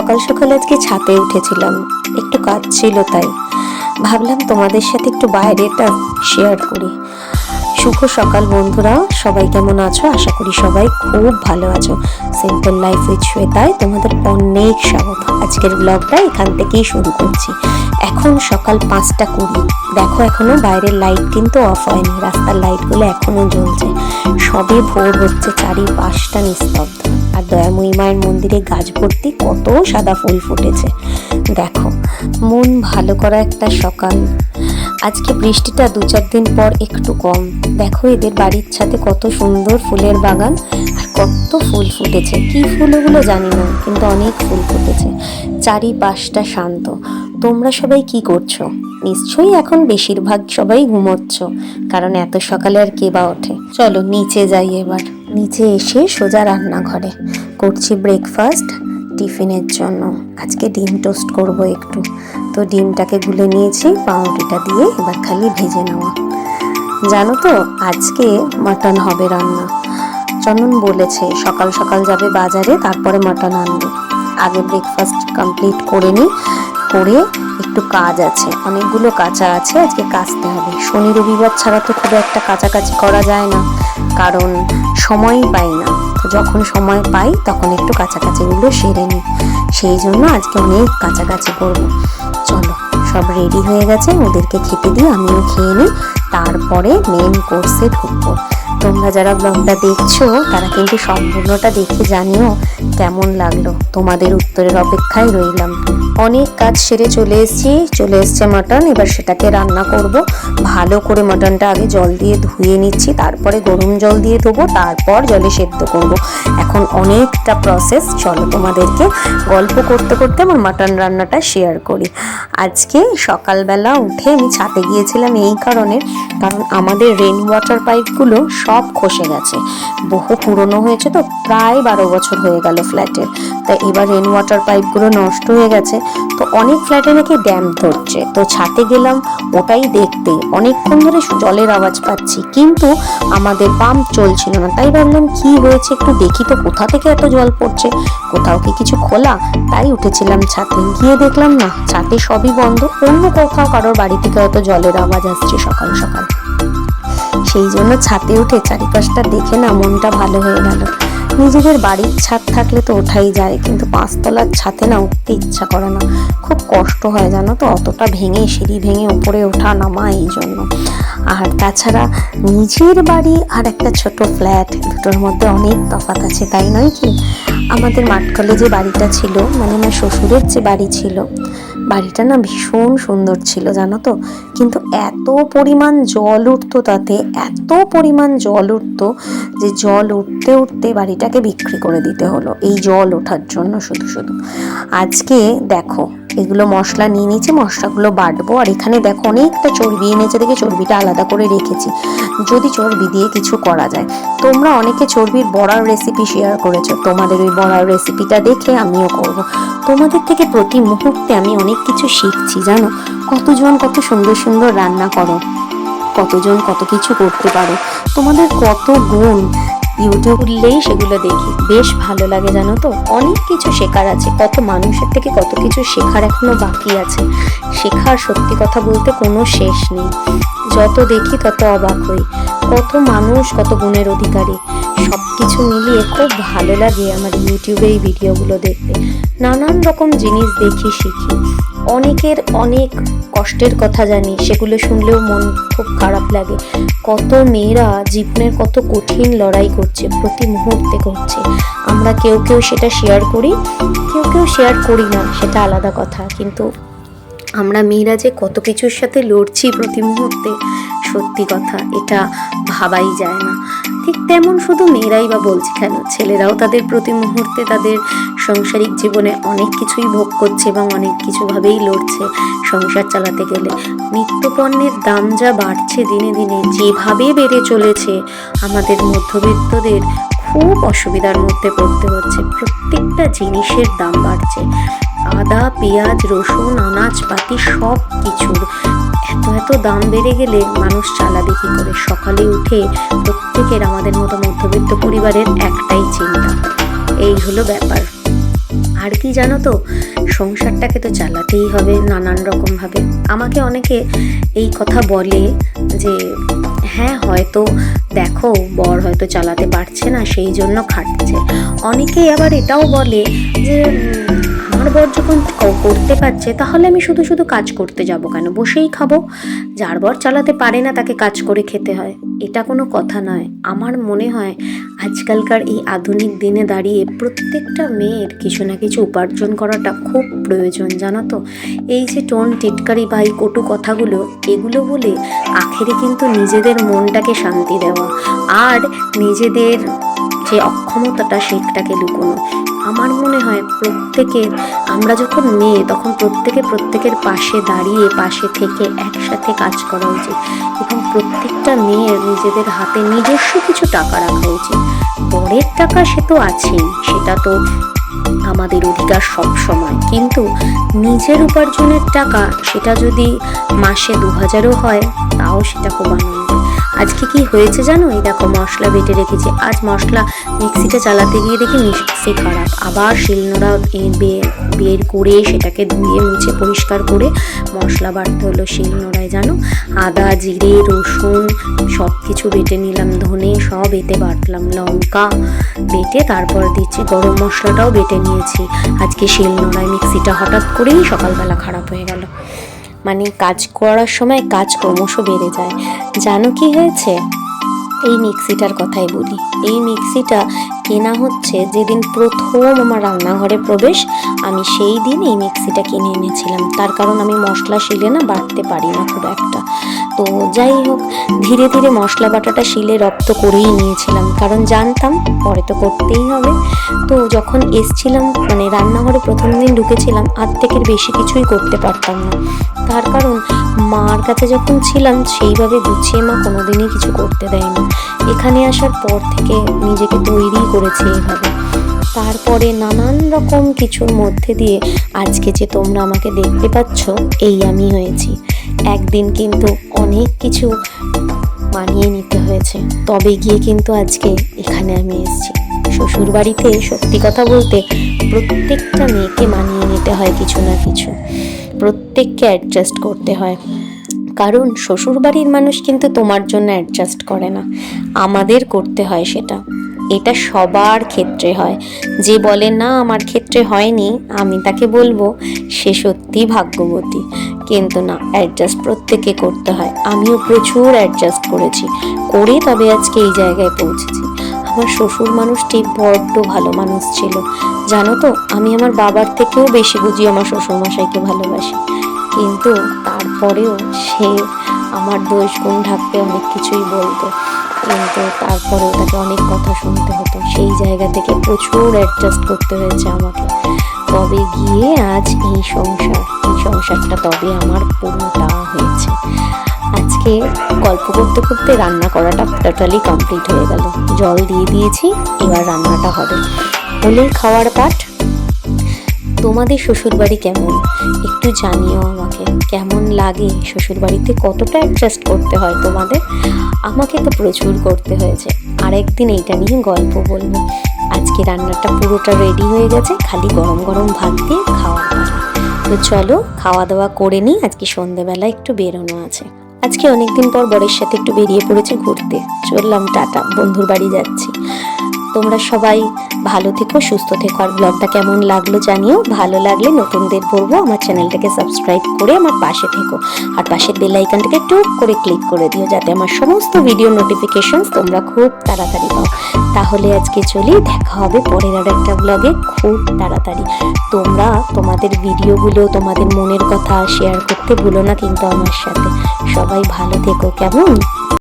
সকাল সকাল আজকে ছাতে উঠেছিলাম। একটু কাজ ছিল তাই। ভাবলাম তোমাদের সাথে একটু বাইরেটা শেয়ার করি। শুভ সকাল বন্ধুরা, সবাই কেমন আছো? আশা করি সবাই খুব ভালো আছো। সিম্পল লাইফ উইথ শ্বেতায় তোমাদের অনেক স্বাগত। আজকের ব্লগটা এখান থেকেই শুরু করছি। এখন সকাল পাঁচটা কুড়ি। দেখো এখনও বাইরের লাইট কিন্তু অফ হয়নি। রাস্তার লাইটগুলো এখনও জ্বলছে। সবে ভোর হচ্ছে, চারিপাশটা নিস্তব্ধ। আর দয়াময়ী মায়ের মন্দিরে গাছ ভর্তি কত সাদা ফুল ফুটেছে। দেখো, মন ভালো করা একটা সকাল। আজকে বৃষ্টিটা দু চার দিন পর একটু কম। দেখো এদের বাড়ির ছাদে কত সুন্দর ফুলের বাগান আর কত ফুল ফুটেছে। কি ফুল ওগুলো জানি না, কিন্তু অনেক ফুল ফুটেছে। চারিপাশটা শান্ত। তোমরা সবাই কি করছ? নিশ্চয়ই এখন বেশিরভাগ সবাই ঘুমোচ্ছ, কারণ এত সকালে আর কে বা ওঠে। চলো, নিচে যাই এবার। নিচে এসে সোজা রান্নাঘরে। করছি ব্রেকফাস্ট টিফিনের জন্য। আজকে ডিম টোস্ট করব একটু। তো ডিমটাকে গুলে নিয়েছি, পাউরুটিটা দিয়ে এবার খালি ভেজে নেওয়া। জানো তো, আজকে মাটন হবে রান্না। চন্দন বলেছে, সকাল সকাল যাবে বাজারে, তারপরে মাটন আনবে। আগে ব্রেকফাস্ট কমপ্লিট করে নিই করে একটু কাজ আছে। অনেকগুলো কাঁচা আছে, আজকে কাচতে হবে। শনি রবিবার ছাড়া তো খুব একটা কাছাকাছি করা যায় না। কারণ সময়ই পাই না। তো যখন সময় পাই, তখন একটু কাছাকাছিগুলো সেরে নিই। সেই জন্য আজকে অনেক কাছাকাছি করব। চলো, সব রেডি হয়ে গেছে, ওদেরকে খেতে দিয়ে আমিও খেয়ে নিই। তারপরে মেন কোর্সে ঢুকবো। তোমরা যারা ব্লগটা দেখছ, তারা কিন্তু সম্পূর্ণটা দেখে জানিও কেমন লাগল। তোমাদের উত্তরের অপেক্ষায় রইলাম। অনেক কাজ সেরে চলে এসেছি, চলে এসছে মাটন এবার সেটাকে রান্না করব। ভালো করে মাটনটা আগে জল দিয়ে ধুয়ে নিচ্ছি, তারপরে গরম জল দিয়ে ধোবো, তারপর জলে সেদ্ধ করব। এখন অনেকটা প্রসেস চলো তোমাদেরকে গল্প করতে করতে আমার মাটন রান্নাটা শেয়ার করি। আজকে সকালবেলা উঠে আমি ছাতে গিয়েছিলাম এই কারণে, কারণ আমাদের রেন ওয়াটার পাইপগুলো সব খসে গেছে। বহু পুরনো হয়েছে তো, প্রায় বারো বছর হয়ে গেল ফ্ল্যাটের তাই এবার রেন ওয়াটার পাইপগুলো নষ্ট হয়ে গেছে, তো অনেক ফ্ল্যাটে নাকি ড্যাম ধরছে। তো ছাতে গেলাম, ওটাই দেখতে। অনেকক্ষণ ধরে জলের আওয়াজ পাচ্ছি, কিন্তু আমাদের পাম্প চলছিল না। তাই ভাবলাম, কি হয়েছে একটু দেখি তো, কোথা থেকে এত জল পড়ছে? কোথাও কি কিছু খোলা? তাই উঠেছিলাম ছাতে গিয়ে দেখলাম না ছাতে সবই বন্ধ। অন্য কোথাও কারোর বাড়ি থেকে হয়তো জলের আওয়াজ আসছে সকাল সকাল। সেই জন্য ছাতে উঠে চারিপাশটা দেখে না মনটা ভালো হয়ে গেল। নিজেদের বাড়ির ছাদ থাকলে তো ওঠাই যায়, কিন্তু পাঁচতলার ছাদে না উঠতে ইচ্ছা করে না। খুব কষ্ট হয় জানো তো, অতটা ভেঙে সিঁড়ি ভেঙে উপরে ওঠা নামা এই জন্য। আর তাছাড়া নিজের বাড়ি আর একটা ছোট ফ্ল্যাট, দুটোর মধ্যে অনেক তফাৎ আছে, তাই নয় কি? আমাদের মাঠকলে যে বাড়িটা ছিল মানে আমার শ্বশুরের যে বাড়ি ছিল বাড়িটা না ভীষণ সুন্দর ছিল, জানো তো? কিন্তু এত পরিমাণ জল উঠতো তাতে, এত পরিমাণ জল উঠতো যে জল উঠতে উঠতে বাড়িটাকে বিক্রি করে দিতে হলো, এই জল ওঠার জন্য শুধু শুধু। আজকে দেখো, এগুলো মশলা নিয়ে নিয়েছি, মশলাগুলো বাটবো, আর এখানে দেখো অনেকটা চর্বি এনেছে দেখে চর্বিটা আলাদা করে রেখেছি। যদি চর্বি দিয়ে কিছু করা যায়। তোমরা অনেকে চর্বির বড়ার রেসিপি শেয়ার করেছ, তোমাদের ওই বড়ার রেসিপিটা দেখে আমিও করব। তোমাদের থেকে প্রতি মুহূর্তে আমি অনেক কিছু শিখছি, জানো? কতজন কত সুন্দর সুন্দর রান্না করো, কতজন কত কিছু করতে পারো, তোমাদের কত গুণ। ইউটিউব খুললেই সেগুলো দেখি। বেশ ভালো লাগে, জানো তো? অনেক কিছু শেখার আছে, কত মানুষের থেকে কত কিছু শেখার এখনও বাকি আছে। শেখার সত্যি কথা বলতে কোনো শেষ নেই। যত দেখি তত অবাক হই। কত মানুষ, কত গুণের অধিকারী। সব কিছু মিলিয়ে খুব ভালো লাগে আমার ইউটিউবে এই ভিডিওগুলো দেখতে। নানান রকম জিনিস দেখি, শিখি। অনেকের অনেক কষ্টের কথা জানি, সেগুলো শুনলেও মন খুব খারাপ লাগে। কত মেয়েরা জীবনের কত কঠিন লড়াই করছে, প্রতি মুহূর্তে করছে। আমরা কেউ কেউ সেটা শেয়ার করি, কেউ কেউ শেয়ার করি না, সেটা আলাদা কথা। কিন্তু আমরা মেয়েরা যে কত কিছুর সাথে লড়ছি প্রতি মুহূর্তে, সত্যি কথা, এটা ভাবাই যায় না। ঠিক তেমন শুধু মেয়েরাই বা বলছি কেন? ছেলেরাও তাদের প্রতি মুহূর্তে তাদের সাংসারিক জীবনে অনেক কিছুই ভোগ করছে এবং অনেক কিছুভাবেই লড়ছে সংসার চালাতে গেলে। নিত্যপণ্যের দাম যা বাড়ছে দিনে দিনে, যেভাবে বেড়ে চলেছে, আমাদের মধ্যবিত্তদের খুব অসুবিধার মধ্যে পড়তে হচ্ছে। প্রত্যেকটা জিনিসের দাম বাড়ছে। আদা, পেঁয়াজ, রসুন, আনাজপাতি সব কিছুর এত দাম বেড়ে গেলে মানুষ চালাবে কি করে? সকালে উঠে প্রত্যেকের আমাদের মতো মধ্যবিত্ত পরিবারের একটাই চিন্তা। এই হলো ব্যাপার। আর কি জানো তো, সংসারটাকে তো চালাতেই হবে নানান রকমভাবে আমাকে অনেকে এই কথা বলে যে হ্যাঁ হয়তো দেখো, বর হয়তো চালাতে পারছে না, সেই জন্য খাটছে। অনেকেই আবার এটাও বলে যে আমার বর যখন করতে পারছে, তাহলে আমি শুধু শুধু কাজ করতে যাব কেন? বসেই খাব। যার বর চালাতে পারে না, তাকে কাজ করে খেতে হয়। এটা কোনো কথা নয়। আমার মনে হয় আজকালকার এই আধুনিক দিনে দাঁড়িয়ে প্রত্যেকটা মেয়ের কিছু না কিছু উপার্জন করাটা খুব প্রয়োজন, জানো তো? এই যে টোন, টিটকারি বা এই কটু কথাগুলো, এগুলো বলে আখেরে কিন্তু নিজেদের মনটাকে শান্তি দেওয়া। আর নিজেদের যে অক্ষমতাটা সেটাকে লুকোনো। আমার মনে হয় প্রত্যেকের, আমরা যখন মেয়ে, তখন প্রত্যেকে প্রত্যেকের পাশে দাঁড়িয়ে, পাশে থেকে একসাথে কাজ করা উচিত। এবং প্রত্যেকটা মেয়ের নিজেদের হাতে নিজস্ব কিছু টাকা রাখা উচিত। পরের টাকা সে তো আছেই, সেটা তো আমাদের অধিকার সব সময় কিন্তু নিজের উপার্জনের টাকা, সেটা যদি মাসে দু হাজারও হয়, তাও সেটা আনন্দ আজকে কি হয়েছে জানো? এই দেখো মশলা বেটে রেখেছি। আজ মশলা মিক্সিটা চালাতে গিয়ে দেখি মিক্সি খারাপ। আবার শিলনোড়া বের করে সেটাকে ধুয়ে মুছে পরিষ্কার করে মশলা বাড়তে হলো শিলনোড়ায়, জানো? আদা, জিরে, রসুন সব কিছু বেটে নিলাম, ধনে সব এতে বাটলাম, লঙ্কা বেটে তারপর দিচ্ছি গরম মশলাটাও বেটে নিয়েছি। আজকে শিলনোড়ায় মিক্সিটা হঠাৎ করেই সকালবেলা খারাপ হয়ে গেল। মানে কাজ করার সময় কাজ ক্রমশ বেড়ে যায়। জানো কি হয়েছে? এই মিক্সিটার কথাই বলি। এই মিক্সিটা কেনা হচ্ছে যেদিন প্রথম আমার রান্নাঘরে প্রবেশ, আমি সেই দিন এই মিক্সিটা কিনে এনেছিলাম। তার কারণ আমি মশলা শিলে না বাড়তে পারি না খুব একটা। তো যাই হোক, ধীরে ধীরে মশলা বাটাটা শিলে রপ্ত করেই নিয়েছিলাম। কারণ জানতাম পরে তো করতেই হবে। তো যখন এসছিলাম মানে রান্নাঘরে প্রথম দিন ঢুকেছিলাম আর্ধেকের বেশি কিছুই করতে পারতাম না। তার কারণ মার কাছে যখন ছিলাম, সেইভাবে গুছিয়ে মা কোনোদিনই কিছু করতে দেয়নি। এখানে আসার পর থেকে নিজেকে তৈরি করেছি এইভাবে। তারপরে নানান রকম কিছুর মধ্যে দিয়ে আজকে যে তোমরা আমাকে দেখতে পাচ্ছ, এই আমি হয়েছি। একদিন কিন্তু অনেক কিছু মানিয়ে নিতে হয়েছে। তবে গিয়ে কিন্তু আজকে এখানে আমি এসেছি। শ্বশুর বাড়িতে সত্যি কথা বলতে প্রত্যেকটা মেয়েকে মানিয়ে নিতে হয় কিছু না কিছু। প্রত্যেককে অ্যাডজাস্ট করতে হয়। কারণ শ্বশুর বাড়ির মানুষ কিন্তু তোমার জন্য অ্যাডজাস্ট করে না। আমাদের করতে হয় সেটা। এটা সবার ক্ষেত্রে হয়। যে বলে, না, আমার ক্ষেত্রে হয়নি, আমি তাকে বলব, সে সত্যি ভাগ্যবতী। কিন্তু না অ্যাডজাস্ট প্রত্যেকে করতে হয়। আমিও প্রচুর অ্যাডজাস্ট করেছি। করে তবে আজকে এই জায়গায় পৌঁছেছি। আমার শ্বশুর মানুষটি বড্ড ভালো মানুষ ছিল। জানো তো, আমি আমার বাবার থেকেও বেশি বুঝি আমার শ্বশুরমশাইকে ভালোবাসি। কিন্তু তারপরেও সে আমার দোষ গুণ ঢাকতে অনেক কিছুই বলতো। কিন্তু তারপরেও তাকে অনেক কথা শুনতে হতো। সেই জায়গা থেকে প্রচুর অ্যাডজাস্ট করতে হয়েছে আমাকে। তবে গিয়ে আজ এই সংসার, এই সংসারটা তবে আমার পুরোটা হয়েছে। আজকে গল্প করতে করতে রান্না করাটা টোটালি কমপ্লিট হয়ে গেল। জল দিয়ে দিয়েছি, এবার রান্নাটা হবে। হলেই খাওয়ার পাঠ তোমাদের শ্বশুরবাড়ি কেমন? একটু জানিও আমাকে, কেমন লাগে শ্বশুরবাড়িতে? কতটা অ্যাডজাস্ট করতে হয় তোমাদের? আমাকে তো প্রচুর করতে হয়েছে। আরেকদিন এইটা নিয়ে গল্প বলব। আজকে রান্নাটা পুরোটা রেডি হয়ে গেছে, খালি গরম গরম ভাত দিয়ে খাওয়া পালা তো চলো, খাওয়া দাওয়া করে নিই। আজকে সন্ধেবেলা একটু বেরোনো আছে। আজকে অনেকদিন পর বরের সাথে একটু বেরিয়ে পড়েছে ঘুরতে। চললাম টাটা, বন্ধুর বাড়ি যাচ্ছি। তোমরা সবাই ভালো থেকো, সুস্থ থেকো। আর ব্লগটা কেমন লাগল জানিও। ভালো লাগলে নতুনদের বলব, আমার চ্যানেলটাকে সাবস্ক্রাইব করে আমার পাশে থেকো। আর পাশের বেল আইকনটাকে টুক করে ক্লিক করে দিও, যাতে আমার সমস্ত ভিডিও নোটিফিকেশনস তোমরা খুব তাড়াতাড়ি পাও। তাহলে আজকে চলি, দেখা হবে পরের আর একটা ব্লগে খুব তাড়াতাড়ি। তোমরা তোমাদের ভিডিওগুলো তোমাদের মনের কথা শেয়ার করতে ভুলো না কিন্তু আমার সাথে। সবাই ভালো থেকো, কেমন?